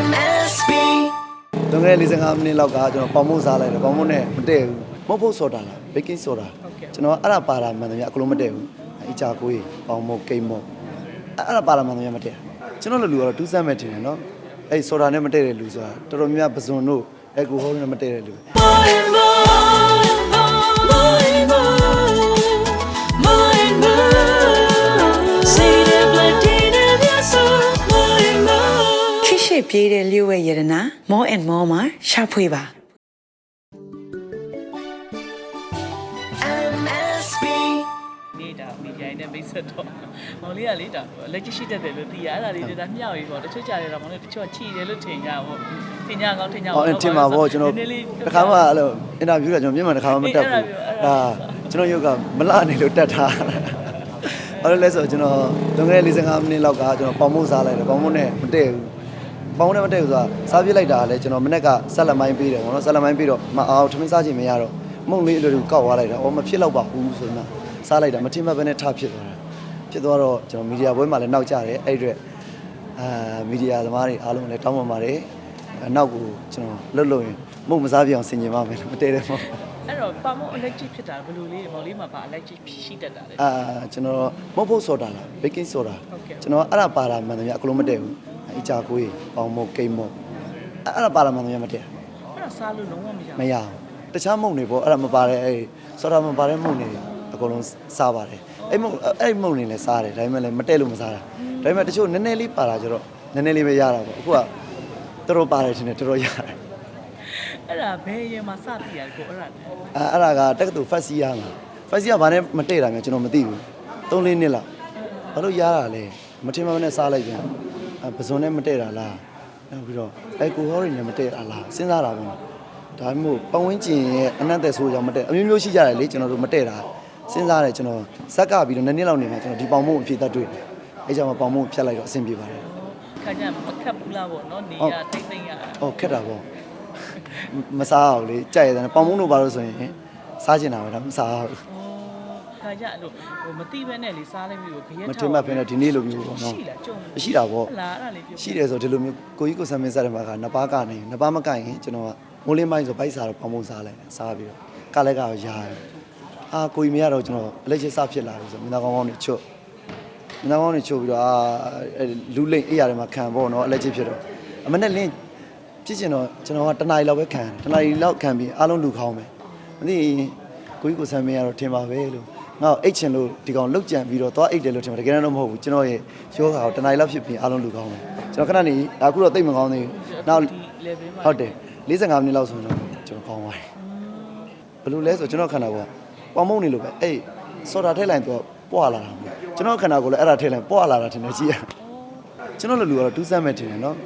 MSB လွန်ခဲ့တဲ့45မိနစ်လောက်ကကျွန်တော်ပေါင်မုံစားလိုက်တယ်ပေါင်မုံနဲ့မတည့်ဘူးမဟုတ်ဖို့ဆိုတာလားဘေကင်းဆိုတာကျွန်တော်အဲ့ဒါပါတာမှန်တယ်ဗျအကလုံးမတည့်ဘူးအချာကိုကြီးပေါင်မုံကိတ်မုံအဲ့ဒါပါတာမှန်တယ်ဗျမတည့်ကျွန်တော်လူလူကတော့တူးစမ်းမဲ့ထင်တယ်နော်အဲ့ဆိုတာနဲ့မတည့်တဲ့လူဆိုတာတော်တော်များများပဇွန်တို့အဲ့ကိုဟောနဲ့မတည့်တဲ့လူ ရှိပြေးတဲ့လျှို့ဝဲရတနာ more and more မှာရှာဖွေပါ MSB နေတာမီဒီယာနဲ့မိတ်ဆက်တော့မောင်လေးကလေဒါလက်ရှိရှိတတ်တယ်လို့သိရအဲ့ဒါလေးတွေဒါမျှဝေပေါ့တချို့ကြတယ်တော့မောင်လေးတချို့ချီတယ်လို့ထင်ကြပေါ့ထင်ကြကောင်းထင်ကြဟောအထင်မှာပေါ့ကျွန်တော်တခါမှအဲ့လိုအင်တာဗျူးကကျွန်တော်မြန်မာတခါမှမတက်ဘူးဒါကျွန်တော်ရုပ်ကမလှနေလို့တက်ထားဘာလို့လဲဆိုတော့ကျွန်တော်လွန်ခဲ့တဲ့45မိနစ်လောက်ကကျွန်တော်ပေါင်မုံစားလိုက်တယ်ပေါင်မုံနဲ့မတည့်ဘူး ပေါင်မုံနဲ့မတည့်ဘူးဆိုတာစားပြစ်လိုက်တာလည်းကျွန်တော်မနေ့ကဆက်လက်မိုင်းပေးတယ်ပေါ့နော်ဆက်လက်မိုင်းပေးတော့မအောင်ထမင်းစားချိန်မရတော့မုံလေးအလိုလိုကောက်သွားလိုက်တာအော်မဖြစ်တော့ပါဘူးဆိုတော့စားလိုက်တာမထင်မှတ်ပဲနဲ့ထဖြစ်သွားတာဖြစ်သွားတော့ကျွန်တော်မီဒီယာဘွဲမှာလည်းနောက်ကျတယ်အဲ့ဒီအတွက်အာမီဒီယာသမားတွေအားလုံးလည်းတောင်းပန်ပါတယ်အနောက်ကိုကျွန်တော်လှုပ်လှုပ်ရင်မုံမစားပြအောင်ဆင်ကျင်ပါမယ်မတည့်တယ်ပေါ့အဲ့တော့ပါမော electric ဖြစ်တာဘယ်လိုလေးမောင်လေးမှာပါ electric ရှိတတ်တာလေအာကျွန်တော်မဟုတ်ဖို့ဆိုတာလားဘေကင်းဆိုတာဟုတ်ကဲ့ကျွန်တော်အဲ့ဒါပါတာမှန်တယ်ဗျအကလုံးမတည့်ဘူး အချာကိုကြီးပေါင်မုံကိတ်မုံအဲ့ဒါပါတာမှန်တယ်ဗျမတည့်အဲ့ဒါစားလို့လုံးဝမရမရဘူးတခြားမုံတွေပေါ့အဲ့ဒါမပါတဲ့အဲ့ဆိုတာမပါတဲ့မုံတွေအကုန်လုံးစားပါတယ်အဲ့မုံအဲ့မုံတွေလည်းစားတယ်ဒါပေမဲ့လည်းမတည့်လို့မစားတာဒါပေမဲ့တချို့နည်းနည်းလေးပါတာကျတော့နည်းနည်းလေးပဲရတာပေါ့အခုကတော်တော်ပါတယ်ထင်တယ်တော်တော်ရတယ်အဲ့ဒါဘယ်ရင်မှာစသိရတယ်ကိုအဲ့ဒါအဲအဲ့ဒါကတက္ကသိုလ်ဖက်စီယာမှာဖက်စီယာဘာနဲ့မတည့်တာမျိုးကျွန်တော်မသိဘူး၃လေးနှစ်လောက်ဘာလို့ရတာလဲမထင်မှမနဲ့စားလိုက်ပြန်အဲ ပဇွန်နဲ့မတည့်တာလားနောက်ပြီးတော့အဲကိုဟောတွေနဲ့မတည့်တာလားစဉ်းစားတာပေါ့နော်ဒါမှမဟုတ်ပဝင်းကျင်ရဲ့အနတ်သက်ဆိုးကြောင့်မတည့်အမျိုးမျိုးရှိကြတယ်လေကျွန်တော်တို့မတည့်တာစဉ်းစားတယ်ကျွန်တော်ဇက်ကပြီးတော့နှစ်နှစ်လောက်နေမှကျွန်တော်ဒီပေါင်မုံအဖြစ်သက်တွေ့တယ်အဲကြောင့်မပေါင်မုံဖြတ်လိုက်တော့အဆင်ပြေပါတယ်ခါကျမခတ်ဘူးလားပေါ့နော်နေရတိတ်တိတ်ရဟောခက်တာပေါ့မစားအောင်လေကြိုက်ရတယ်ပေါင်မုံတို့ဘာလို့ဆိုရင်စားကျင်တာပဲဒါမစားဘူး ခါကျအဲ့လိုဟိုမတိပဲနဲ့လေစားလိုက်ပြီးကိုခရက်မထောက်ထင်မှတ်ဖ ೇನೆ ဒီနေ့လိုမျိုးပေါ့နော်ရှိလားကြုံရှိတာပေါ့ဟုတ်လားအဲ့ဒါလေးပြောရှိတယ်ဆိုဒီလိုမျိုးကိုကြီးကိုဆမ်မင်းစားတယ်မှာကနှစ်ပါးကနေနှစ်ပါးမကင်ရင်ကျွန်တော်ကမိုးလင်းပိုင်းဆိုပိုက်စားတော့ပေါင်ပုံစားလိုက်တယ်စားပြီးတော့ကလည်းကတော့ရာတယ်အာကိုကြီးမရတော့ကျွန်တော်အလက်ချစ်စဖြစ်လာပြီဆိုမင်းသားကောင်းကောင်းနေချွတ်မင်းသားကောင်းနေချွတ်ပြီးတော့အာအဲ့လူလိမ့်အေးရတယ်မှာခံပေါ့နော်အလက်ချစ်ဖြစ်တော့အမနဲ့လင်းဖြစ်ချင်တော့ကျွန်တော်ကတနားရီလောက်ပဲခံတယ်တနားရီလောက်ခံပြီးအားလုံးလူခေါင်းပဲမသိရင်ကိုကြီးကိုဆမ်မင်းကတော့ထင်ပါပဲလို့ ငါ့ကိုအိတ်ချင်လို့ဒီကောင်လောက်ကြံပြီးတော့သွားအိတ်တယ်လို့ထင်ပါတကယ်တော့မဟုတ်ဘူးကျွန်တော်ရဲ့ယောဂါကိုတနားရီလောက်ဖြစ်ပြီးအားလုံးလူခေါင်းပဲကျွန်တော်ခဏနေဒါအခုတော့တိတ်မကောင်းသေးဘူးနောက်ဒီ level မှာဟုတ်တယ်45မိနစ်လောက်ဆိုရင်တော့ကျွန်တော်ကောင်းသွားတယ်ဘယ်လိုလဲဆိုကျွန်တော်ခန္ဓာကိုယ်ကပေါင်မုံနေလို့ပဲအေးစော်တာထည့်လိုက်တော့ပွာလာတာမျိုးကျွန်တော်ခန္ဓာကိုယ်လည်းအဲ့ဒါထည့်လိုက်ပွာလာတာထင်တယ်ကြည့်ရကျွန်တော်လူလူကတော့တူးစမ်းမဲ့ထင်တယ်နော်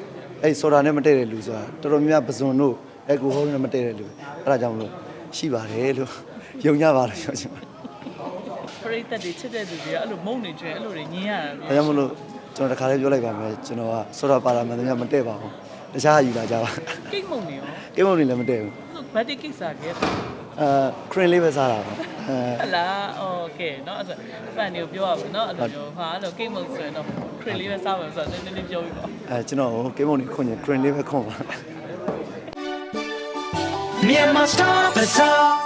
အေးစော်တာနဲ့မတည့်တဲ့လူဆိုတာတော်တော်များများပဇွန်တို့အဲကိုဟောနဲ့မတည့်တဲ့လူအဲ့ဒါကြောင့်မလို့ရှိပါတယ်လို့ယုံကြပါလို့ပြောချင်ပါ ပရိသတ်တွေချစ်တဲ့သူတွေကအဲ့လိုမုံနေကျွဲအဲ့လိုတွေညင်းရတာ ဒါကြောင့်မလို့ကျွန်တော်တခါလေးပြောလိုက်ပါမယ်ကျွန်တော်ကစော်တာပါတာမှန်တယ်မတည့်ပါဘူးတခြားယူလာကြပါ ကိတ်မုံနေရော ကိမုံနေလည်းမတည့်ဘူး ဘတ်တိကိစ္စကဲ အဲခရင်လေးပဲစားတာပေါ့အဲ ဟလာโอเคเนาะအဲ့ဒါဖန်တွေကိုပြောရပါเนาะအဲ့လိုမျိုးဟာအဲ့လိုကိတ်မုံဆိုရင်တော့ခရစ်လေးပဲစားမယ်ဆိုတော့နည်းနည်းပြောပြီးပေါ့ အဲကျွန်တော်ကိမုံနေခွန်ရင်ခရင်လေးပဲခွန်ပါ Myanmar Star Bazaar